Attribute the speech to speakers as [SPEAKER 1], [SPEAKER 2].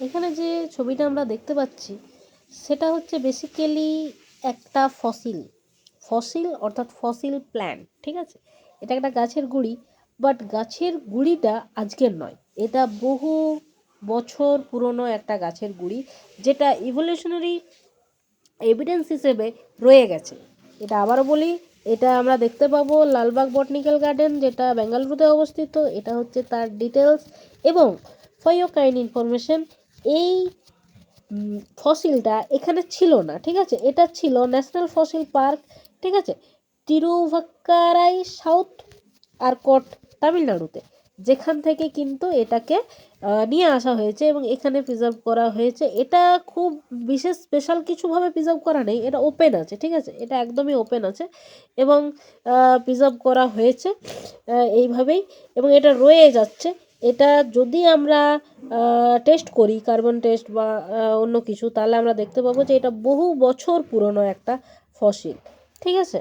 [SPEAKER 1] এখানে যে ছবিটা আমরা দেখতে পাচ্ছি, সেটা হচ্ছে বেসিক্যালি একটা ফসিল ফসিল অর্থাৎ ফসিল প্ল্যান্ট ঠিক আছে? এটা একটা গাছের গুঁড়ি বাট গাছের গুঁড়িটা আজকের নয়। এটা বহু বছর পুরনো একটা গাছের গুঁড়ি, যেটা ইভলিউশনারি এভিডেন্স হিসেবে রয়ে গেছে। এটা আবারও বলি, এটা আমরা দেখতে পাবো লালবাগ বটনিক্যাল গার্ডেন যেটা বেঙ্গালুরুতে অবস্থিত। এটা হচ্ছে তার ডিটেলস এবং ফর ইয়োর কাইন্ড ইনফরমেশন এই ফসিলটা এখানে ছিল না, ঠিক আছে? এটা ছিল ন্যাশনাল ফসিল পার্ক ঠিক আছে? তিরুভাক্কারাই সাউথ আরকট তামিলনাড়ুতে, যেখান থেকে কিন্তু এটাকে নিয়ে আসা হয়েছে এবং এখানে প্রিজার্ভ করা হয়েছে। এটা খুব বিশেষ স্পেশাল কিছুভাবে প্রিজার্ভ করা নেই, এটা ওপেন আছে, ঠিক আছে? এটা একদমই ওপেন আছে এবং প্রিজার্ভ করা হয়েছে এইভাবেই এবং এটা রয়ে যাচ্ছে। এটা যদি আমরা টেস্ট করি কার্বন টেস্ট বা অন্য কিছু, তাহলে আমরা দেখতে পাবো যে এটা বহু বছর পুরনো একটা ফসিল, ঠিক আছে?